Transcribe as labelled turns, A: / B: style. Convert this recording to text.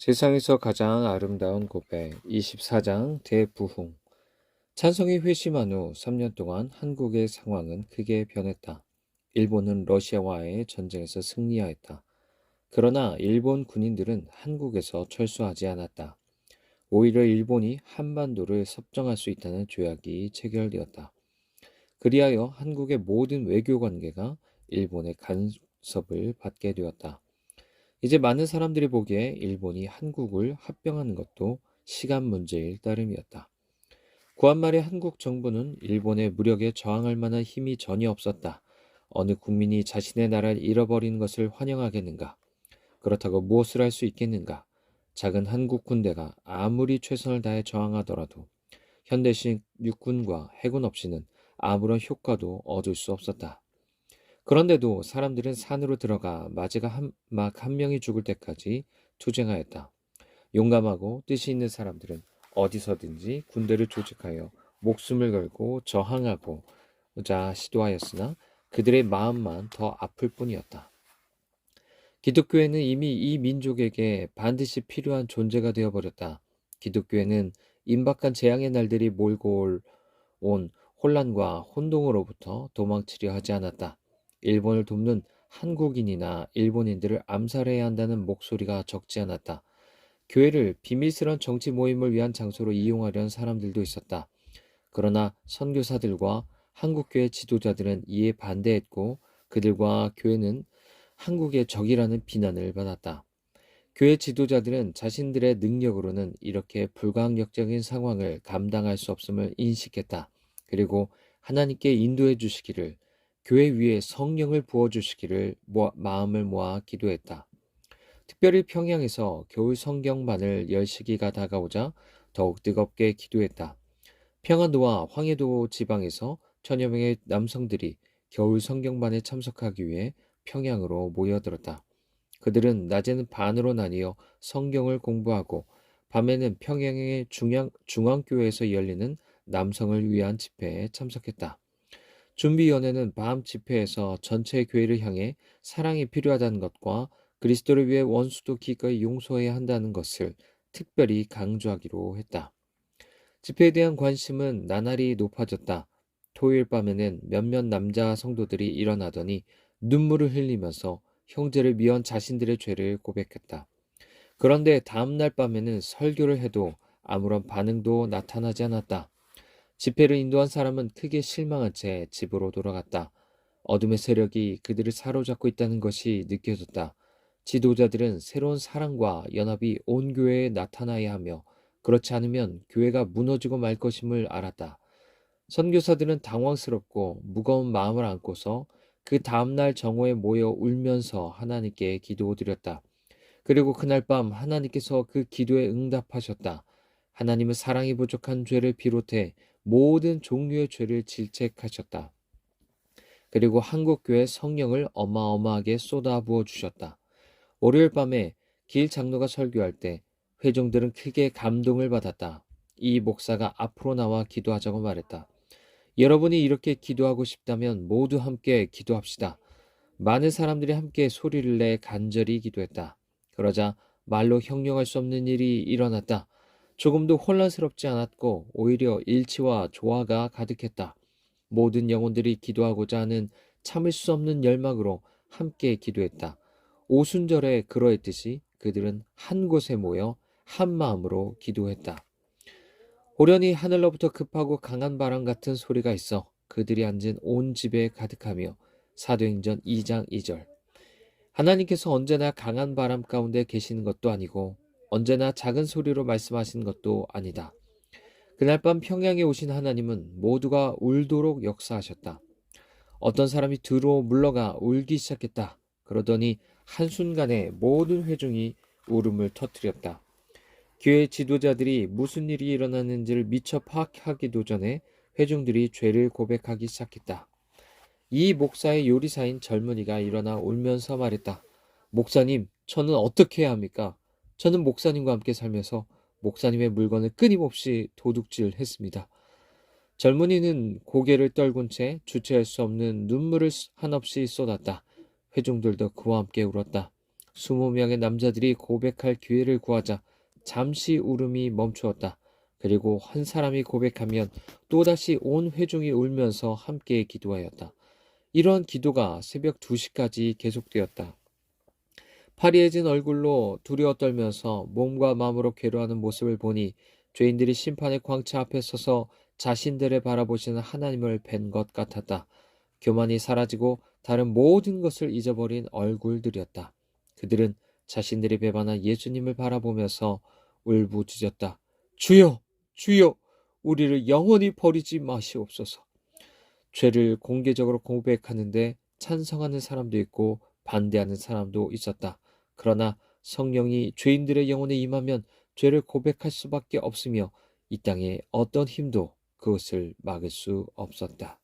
A: 세상에서 가장 아름다운 고백 24장 대부흥 찬성이 회심한 후 3년 동안 한국의 상황은 크게 변했다. 일본은 러시아와의 전쟁에서 승리하였다. 그러나 일본 군인들은 한국에서 철수하지 않았다. 오히려 일본이 한반도를 섭정할 수 있다는 조약이 체결되었다. 그리하여 한국의 모든 외교 관계가 일본의 간섭을 받게 되었다. 이제 많은 사람들이 보기에 일본이 한국을 합병하는 것도 시간 문제일 따름이었다. 구한 말에 한국 정부는 일본의 무력에 저항할 만한 힘이 전혀 없었다. 어느 국민이 자신의 나라를 잃어버리는 것을 환영하겠는가? 그렇다고 무엇을 할 수 있겠는가? 작은 한국 군대가 아무리 최선을 다해 저항하더라도 현대식 육군과 해군 없이는 아무런 효과도 얻을 수 없었다. 그런데도 사람들은 산으로 들어가 마지막 막한 명이 죽을 때까지 투쟁하였다. 용감하고 뜻이 있는 사람들은 어디서든지 군대를 조직하여 목숨을 걸고 저항하고 자 시도하였으나 그들의 마음만 더 아플 뿐이었다. 기독교회는 이미 이 민족에게 반드시 필요한 존재가 되어버렸다. 기독교회는 임박한 재앙의 날들이 몰고 온 혼란과 혼동으로부터 도망치려 하지 않았다. 일본을 돕는 한국인이나 일본인들을 암살해야 한다는 목소리가 적지 않았다. 교회를 비밀스런 정치 모임을 위한 장소로 이용하려는 사람들도 있었다. 그러나 선교사들과 한국교회 지도자들은 이에 반대했고 그들과 교회는 한국의 적이라는 비난을 받았다. 교회 지도자들은 자신들의 능력으로는 이렇게 불가항력적인 상황을 감당할 수 없음을 인식했다. 그리고 하나님께 인도해 주시기를 교회 위에 성령을 부어주시기를 모아, 마음을 모아 기도했다. 특별히 평양에서 겨울 성경반을 열 시기가 다가오자 더욱 뜨겁게 기도했다. 평안도와 황해도 지방에서 천여 명의 남성들이 겨울 성경반에 참석하기 위해 평양으로 모여들었다. 그들은 낮에는 반으로 나뉘어 성경을 공부하고 밤에는 평양의 중앙, 중앙교회에서 열리는 남성을 위한 집회에 참석했다. 준비위원회는 밤 집회에서 전체 교회를 향해 사랑이 필요하다는 것과 그리스도를 위해 원수도 기꺼이 용서해야 한다는 것을 특별히 강조하기로 했다. 집회에 대한 관심은 나날이 높아졌다. 토요일 밤에는 몇몇 남자 성도들이 일어나더니 눈물을 흘리면서 형제를 미운 자신들의 죄를 고백했다. 그런데 다음날 밤에는 설교를 해도 아무런 반응도 나타나지 않았다. 집회를 인도한 사람은 크게 실망한 채 집으로 돌아갔다. 어둠의 세력이 그들을 사로잡고 있다는 것이 느껴졌다. 지도자들은 새로운 사랑과 연합이 온 교회에 나타나야 하며 그렇지 않으면 교회가 무너지고 말 것임을 알았다. 선교사들은 당황스럽고 무거운 마음을 안고서 그 다음날 정오에 모여 울면서 하나님께 기도드렸다. 그리고 그날 밤 하나님께서 그 기도에 응답하셨다. 하나님은 사랑이 부족한 죄를 비롯해 모든 종류의 죄를 질책하셨다. 그리고 한국교회 성령을 어마어마하게 쏟아부어 주셨다. 월요일 밤에 길 장로가 설교할 때 회종들은 크게 감동을 받았다. 이 목사가 앞으로 나와 기도하자고 말했다. 여러분이 이렇게 기도하고 싶다면 모두 함께 기도합시다. 많은 사람들이 함께 소리를 내 간절히 기도했다. 그러자 말로 형용할 수 없는 일이 일어났다. 조금도 혼란스럽지 않았고 오히려 일치와 조화가 가득했다. 모든 영혼들이 기도하고자 하는 참을 수 없는 열망으로 함께 기도했다. 오순절에 그러했듯이 그들은 한 곳에 모여 한 마음으로 기도했다. 호련히 하늘로부터 급하고 강한 바람 같은 소리가 있어 그들이 앉은 온 집에 가득하며 사도행전 2장 2절 하나님께서 언제나 강한 바람 가운데 계시는 것도 아니고 언제나 작은 소리로 말씀하신 것도 아니다. 그날 밤 평양에 오신 하나님은 모두가 울도록 역사하셨다. 어떤 사람이 들어 물러가 울기 시작했다. 그러더니 한순간에 모든 회중이 울음을 터뜨렸다. 교회 지도자들이 무슨 일이 일어났는지를 미처 파악하기도 전에 회중들이 죄를 고백하기 시작했다. 이 목사의 요리사인 젊은이가 일어나 울면서 말했다. 목사님, 저는 어떻게 해야 합니까? 저는 목사님과 함께 살면서 목사님의 물건을 끊임없이 도둑질 했습니다. 젊은이는 고개를 떨군 채 주체할 수 없는 눈물을 한없이 쏟았다. 회중들도 그와 함께 울었다. 스무 명의 남자들이 고백할 기회를 구하자 잠시 울음이 멈추었다. 그리고 한 사람이 고백하면 또다시 온 회중이 울면서 함께 기도하였다. 이러한 기도가 새벽 2시까지 계속되었다. 파리해진 얼굴로 두려워 떨면서 몸과 마음으로 괴로워하는 모습을 보니 죄인들이 심판의 광차 앞에 서서 자신들을 바라보시는 하나님을 뵌 것 같았다. 교만이 사라지고 다른 모든 것을 잊어버린 얼굴들이었다. 그들은 자신들이 배반한 예수님을 바라보면서 울부짖었다. 주여, 주여, 우리를 영원히 버리지 마시옵소서. 죄를 공개적으로 고백하는데 찬성하는 사람도 있고 반대하는 사람도 있었다. 그러나 성령이 죄인들의 영혼에 임하면 죄를 고백할 수밖에 없으며 이 땅에 어떤 힘도 그것을 막을 수 없었다.